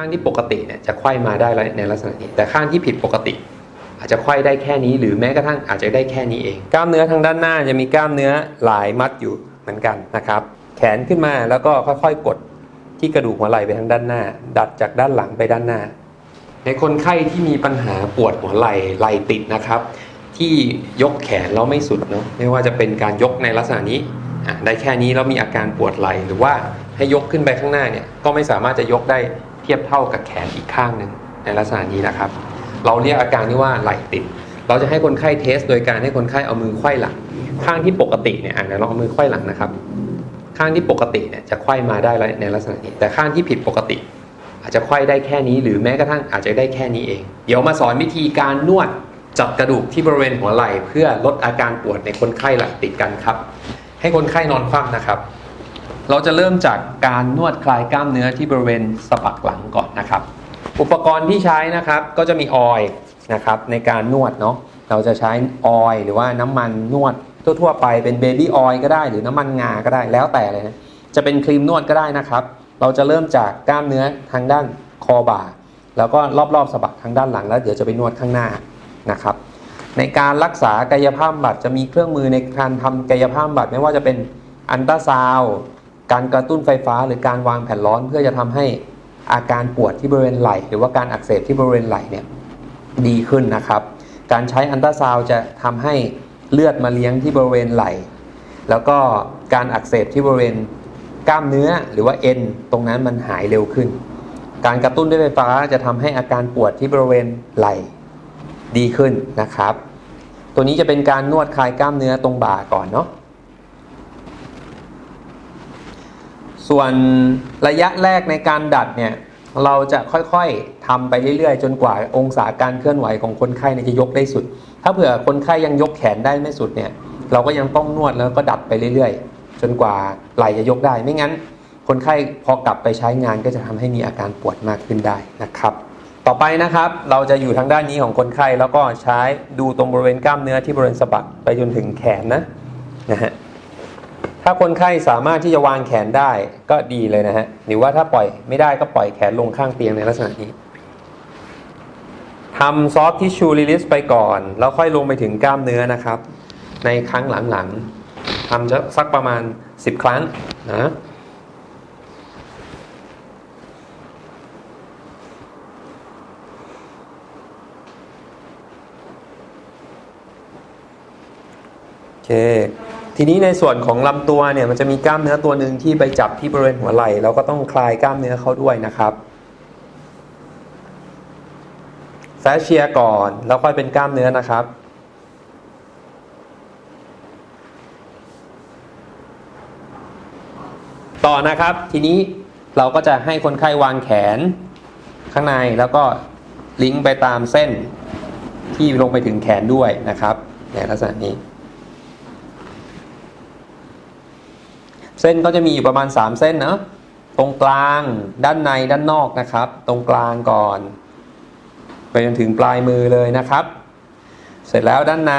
ข้างที่ปกติเนี่ยจะไขว้มาได้ในลักษณะนี้ แต่ข้างที่ผิดปกติ อาจจะไขว้ได้แค่นี้ หรือแม้กระทั่งอาจจะได้แค่นี้เอง กล้ามเนื้อทางด้านหน้าจะมีกล้ามเนื้อหลายมัดอยู่เหมือนกันนะครับ แขนขึ้นมาแล้วก็ค่อยๆกดที่กระดูกหัวไหล่ไปทางด้านหน้า ดัดจากด้านหลังไปด้านหน้า ในคนไข้ที่มีปัญหาปวดหัวไหล่ไหล่ติดนะครับ ที่ยกแขนแล้วไม่สุดเนาะไม่ว่าจะเป็นการยกในลักษณะนี้ได้แค่นี้แล้วมีอาการปวดไหล่หรือว่าให้ยกขึ้นไปข้างหน้าเนี่ยก็ไม่สามารถจะยกได้ ทียบเท่ากับแขนอีกข้างหนึ่งในลักษณะนี้นะครับ เราเรียกอาการนี้ว่าไหลติด เราจะให้คนไข้เทส โดยการให้คนไข้เอามือไขว้หลัง ข้างที่ปกติเนี่ยอะเดี๋ยวเราเอามือไขว้หลังนะครับ ข้างที่ปกติเนี่ยจะไขว้มาได้ในลักษณะนี้ แต่ข้างที่ผิดปกติ อาจจะไขว้ได้แค่นี้หรือแม้กระทั่งอาจจะได้แค่นี้เอง เดี๋ยวมาสอนวิธีการนวดจับกระดูกที่บริเวณหัวไหล่เพื่อลดอาการปวดในคนไข้ไหล่ติดกันครับ ให้คนไข้นอนคว่ำนะครับ เราจะเริ่มจากการนวดคลายกล้ามเนื้อที่บริเวณสะบักหลังก่อนนะครับ อุปกรณ์ที่ใช้นะครับก็จะมีออยล์นะครับในการนวดเนาะเราจะใช้ออยล์หรือว่าน้ำมันนวดทั่วๆไปเป็นเบบี้ออยล์ก็ได้หรือน้ำมันงาก็ได้แล้วแต่เลยนะจะเป็นครีมนวดก็ได้นะครับ เราจะเริ่มจากกล้ามเนื้อทางด้านคอบ่า แล้วก็รอบๆสะบักทางด้านหลังแล้วเดี๋ยวจะไปนวดข้างหน้านะครับ ในการรักษากายภาพบำบัดจะมีเครื่องมือในการทำกายภาพบำบัดไม่ว่าจะเป็นอันตราซาว การกระตุ้นไฟฟ้าหรือการวางแผ่นร้อนเพื่อจะทำให้อาการปวดที่บริเวณไหล่หรือว่าการอักเสบที่บริเวณไหล่เนี่ยดีขึ้นนะครับ การใช้อันตราซาวจะทำให้เลือดมาเลี้ยงที่บริเวณไหล่แล้วก็การอักเสบที่บริเวณกล้ามเนื้อหรือว่าเอ็นตรงนั้นมันหายเร็วขึ้น การกระตุ้นด้วยไฟฟ้าจะทำให้อาการปวดที่บริเวณไหล่ดีขึ้นนะครับ ตัวนี้จะเป็นการนวดคลายกล้ามเนื้อตรงบ่าก่อนเนาะ ส่วนระยะแรกในการดัดเนี่ยเราจะค่อยๆทำไปเรื่อยๆ จนกว่าองศาการเคลื่อนไหวของคนไข้เนี่ยจะยกได้สุด ถ้าเผื่อคนไข้ยังยกแขนได้ไม่สุดเนี่ยเราก็ยังต้องนวดแล้วก็ดัดไปเรื่อยๆ จนกว่าไหล่จะยกได้ ไม่งั้น คนไข้พอกลับไปใช้งานก็จะทำให้มีอาการปวดมากขึ้นได้นะครับ ต่อไปนะครับเราจะอยู่ทางด้านนี้ของคนไข้แล้วก็ใช้ดูตรงบริเวณกล้ามเนื้อที่บริเวณสะบักไปจนถึงแขนนะนะฮะ ถ้าคนไข้สามารถที่จะวางแขนได้ก็ดีเลยนะฮะ หรือว่าถ้าปล่อยไม่ได้ก็ปล่อยแขนลงข้างเตียงในลักษณะนี้ทำซอฟทิชชูรีลิสไปก่อน แล้วค่อยลงไปถึงกล้ามเนื้อนะครับ ในครั้งหลังๆทำจะสักประมาณ 10 ครั้งนะโอเค ทีนี้ในส่วนของลำตัวเนี่ยมันจะมีกล้ามเนื้อตัวหนึ่งที่ไปจับที่บริเวณหัวไหล่เราก็ต้องคลายกล้ามเนื้อเขาด้วยนะครับแฟชเชียร์ก่อน แล้วค่อยเป็นกล้ามเนื้อนะครับ ต่อนะครับทีนี้เราก็จะให้คนไข้วางแขน ข้างในแล้วก็ลิงก์ไปตามเส้นที่ลงไปถึงแขนด้วยนะครับในลักษณะนี้ เส้นก็จะมีอยู่ประมาณ 3 เส้นเนาะตรงกลางด้านในด้านนอกนะครับ ตรงกลางก่อน ไปจนถึงปลายมือเลยนะครับ เสร็จแล้วด้านใน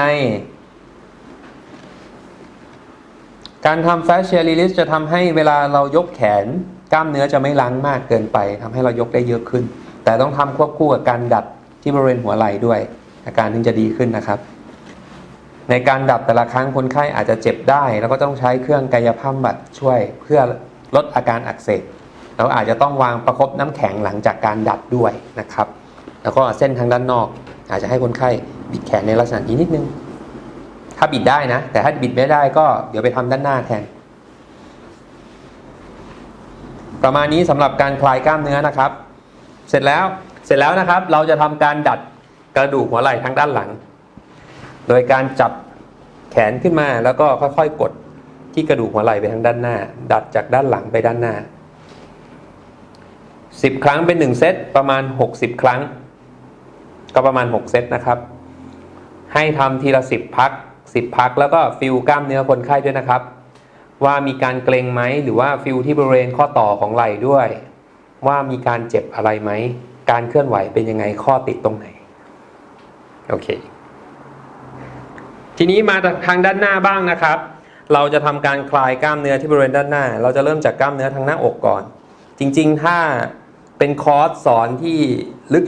การทำแฟชเชียลิลิสจะทำให้เวลาเรายกแขน กล้ามเนื้อจะไม่ล้างมากเกินไปทำให้เรายกได้เยอะขึ้น แต่ต้องทำควบคู่กับการดัดที่บริเวณหัวไหล่ด้วย อาการถึงจะดีขึ้นนะครับ ในการดับแต่ละครั้งคนไข้อาจจะเจ็บได้ แล้วก็ต้องใช้เครื่องกายภาพบัดช่วยเพื่อลดอาการอักเสบเราอาจจะต้องวางประคบน้ำแข็งหลังจากการดัดด้วยนะครับ แล้วก็เส้นทางด้านนอก อาจจะให้คนไข้บิดแขนในลักษณะนี้นิดนึง ถ้าบิดได้นะ แต่ถ้าบิดไม่ได้ก็เดี๋ยวไปทำด้านหน้าแทน ประมาณนี้สำหรับการคลายกล้ามเนื้อนะครับ เสร็จแล้วเสร็จแล้วนะครับ เราจะทำการดัดกระดูกหัวไหล่ทางด้านหลัง โดยการจับแขนขึ้นมาแล้วก็ค่อยๆกดที่กระดูกหัวไหล่ไปทางด้านหน้า ดัดจากด้านหลังไปด้านหน้า 10 ครั้งเป็น 1 เซตประมาณ 60 ครั้ง ก็ประมาณ 6 เซตนะครับ ให้ทำทีละ 10 พัก 10 พักแล้วก็ฟิลกล้ามเนื้อคนไข้ด้วยนะครับ ว่ามีการเกร็งไหมหรือว่าฟิลที่บริเวณข้อต่อของไหล่ด้วย ว่ามีการเจ็บอะไรไหม การเคลื่อนไหวเป็นยังไงข้อติดตรงไหนโอเค ทีนี้มาทางด้านหน้าบ้างนะครับ เราจะทำการคลายกล้ามเนื้อที่บริเวณด้านหน้า เราจะเริ่มจากกล้ามเนื้อทางหน้าอกก่อน จริงๆ ถ้าเป็นคอร์สสอนที่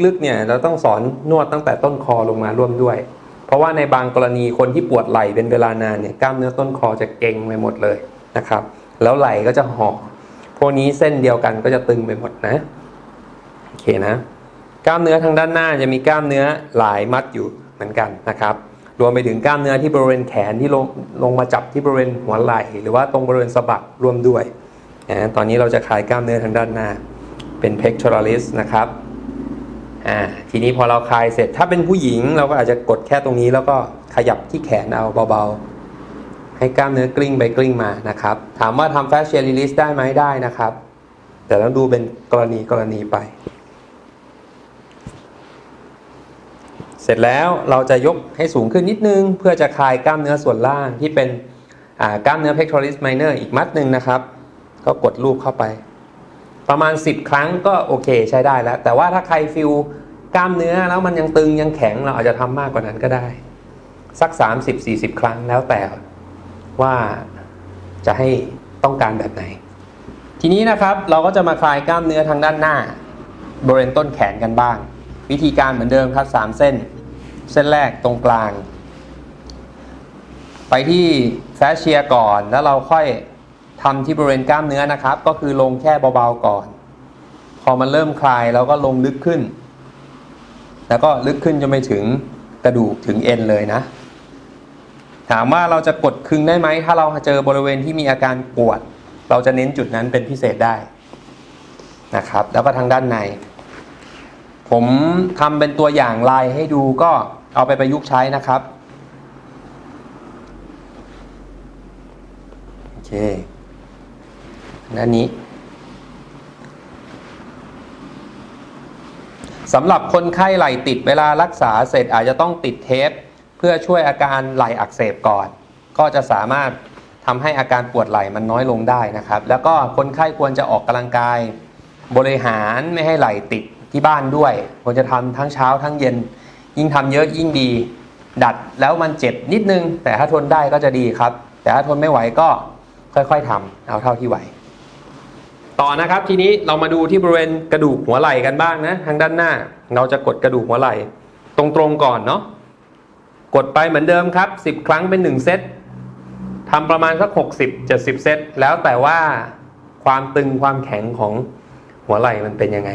ลึกๆเนี่ยเราต้องสอนนวดตั้งแต่ต้นคอลงมาร่วมด้วย เพราะว่าในบางกรณีคนที่ปวดไหล่เป็นเวลานานเนี่ยกล้ามเนื้อต้นคอจะเกร็งไปหมดเลยนะครับ แล้วไหล่ก็จะห่อพวกนี้เส้นเดียวกันก็จะตึงไปหมดนะโอเคนะ กล้ามเนื้อทางด้านหน้าจะมีกล้ามเนื้อหลายมัดอยู่เหมือนกันนะครับ รวมไปถึงกล้ามเนื้อที่บริเวณแขนที่ลงลงมาจับที่บริเวณหัวไหล่ หรือว่าตรงบริเวณสะบักรวมด้วยนะตอนนี้เราจะคลายกล้ามเนื้อทางด้านหน้า เป็น pectoralis นะครับอ่าทีนี้พอเราคลายเสร็จถ้าเป็นผู้หญิงเราก็อาจจะกดแค่ตรงนี้ แล้วก็ขยับที่แขนเอาเบาๆ ให้กล้ามเนื้อกลิ้งไปกลิ้งมานะครับ ถามว่าทำ fascia release ได้ไหมได้นะครับ แต่ต้องดูเป็นกรณีกรณีไป สร็จแล้วเราจะยกให้สูงขึ้นนิดนึง เพื่อจะคลายกล้ามเนื้อส่วนล่างที่เป็นกล้ามเนื้อ pectoralis minor อีกมัดหนึ่งนะครับ ก็กดลูบเข้าไป ประมาณ 10 ครั้งก็โอเคใช้ได้แล้ว แต่ว่าถ้าใครฟิลกล้ามเนื้อแล้วมันยังตึงยังแข็งเราอาจจะทำมากกว่านั้นก็ได้ สัก 30-40 ครั้งแล้วแต่ว่าจะให้ต้องการแบบไหน ทีนี้นะครับเราก็จะมาคลายกล้ามเนื้อทางด้านหน้า บริเวณต้นแขนกันบ้าง วิธีการเหมือนเดิมครับ 3 เส้น เส้นแรกตรงกลาง ไปที่แฟชเชียก่อนแล้วเราค่อยทำที่บริเวณกล้ามเนื้อนะครับ ก็คือลงแค่เบาๆก่อน พอมันเริ่มคลายเราก็ลงลึกขึ้น แล้วก็ลึกขึ้นจนไปถึงกระดูกถึงเอ็นเลยนะ ถามว่าเราจะกดคึงได้ไหม ถ้าเราเจอบริเวณที่มีอาการปวด เราจะเน้นจุดนั้นเป็นพิเศษได้นะครับ แล้วก็ทางด้านใน ผมทำเป็นตัวอย่างลายให้ดูก็ เอาไปประยุกต์ใช้นะครับ โอเคด้านนี้สำหรับคนไข้ไหลติดเวลารักษาเสร็จอาจจะต้องติดเทป เพื่อช่วยอาการไหลอักเสบก่อน ก็จะสามารถทำให้อาการปวดไหล่มันน้อยลงได้นะครับ แล้วก็คนไข้ควรจะออกกำลังกาย บริหารไม่ให้ไหลติดที่บ้านด้วยควรจะทำทั้งเช้าทั้งเย็น ยิ่งทำเยอะยิ่งดี ดัดแล้วมันเจ็บนิดนึง แต่ถ้าทนได้ก็จะดีครับ แต่ถ้าทนไม่ไหวก็ค่อยๆทำเอาเท่าที่ไหว ต่อนะครับทีนี้เรามาดูที่บริเวณกระดูกหัวไหล่กันบ้างนะ ทางด้านหน้า เราจะกดกระดูกหัวไหล่ตรงๆก่อนเนาะกดไปเหมือนเดิมครับ 10 ครั้งเป็น 1 เซตทำประมาณสัก 60 70 เซตแล้วแต่ว่าความตึงความแข็งของหัวไหล่มันเป็นยังไง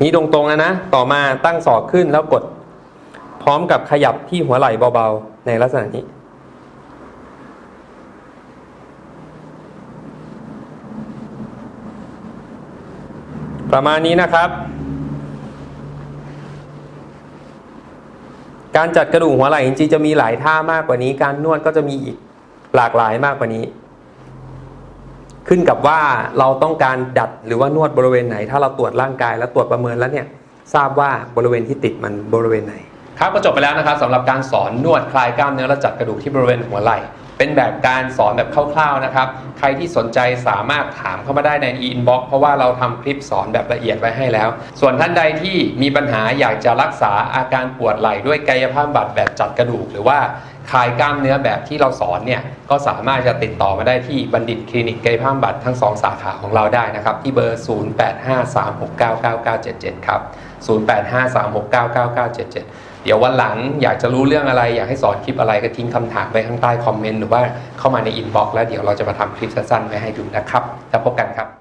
นี่ตรงๆนะนะ ต่อมาตั้งศอกขึ้นแล้วกด พร้อมกับขยับที่หัวไหล่เบาๆ ในลักษณะนี้ ประมาณนี้นะครับ การจัดกระดูกหัวไหล่จริงๆจะมีหลายท่ามากกว่านี้ การนวดก็จะมีอีกหลากหลายมากกว่านี้ ขึ้นกับว่าเราต้องการดัดหรือว่านวดบริเวณไหน ถ้าเราตรวจร่างกายแล้วตรวจประเมินแล้วเนี่ยทราบว่าบริเวณที่ติดมันบริเวณไหน ครับก็จบไปแล้วนะครับสำหรับการสอนนวดคลายกล้ามเนื้อและจัดกระดูกที่บริเวณหัวไหล่ เป็นแบบการสอนแบบคร่าวๆนะครับ ใครที่สนใจสามารถถามเข้ามาได้ใน inbox เพราะว่าเราทำคลิปสอนแบบละเอียดไว้ให้แล้ว ส่วนท่านใดที่มีปัญหาอยากจะรักษาอาการปวดไหล่ด้วยกายภาพบำบัดแบบจัดกระดูก หรือว่าคลายกล้ามเนื้อแบบที่เราสอนเนี่ย ก็สามารถจะติดต่อมาได้ที่บัณฑิตคลินิกกายภาพบำบัดทั้ง 2 สาขาของเราได้นะครับ ที่เบอร์ 0853699977 ครับ 0853699977 เดี๋ยววันหลังอยากจะรู้เรื่องอะไร อยากให้สอนคลิปอะไรก็ทิ้งคำถามไว้ข้างใต้คอมเมนต์หรือว่าเข้ามาในอินบ็อกซ์แล้วเดี๋ยวเราจะมาทำคลิปสั้นๆไว้ให้ดูนะครับ แล้วพบกันครับ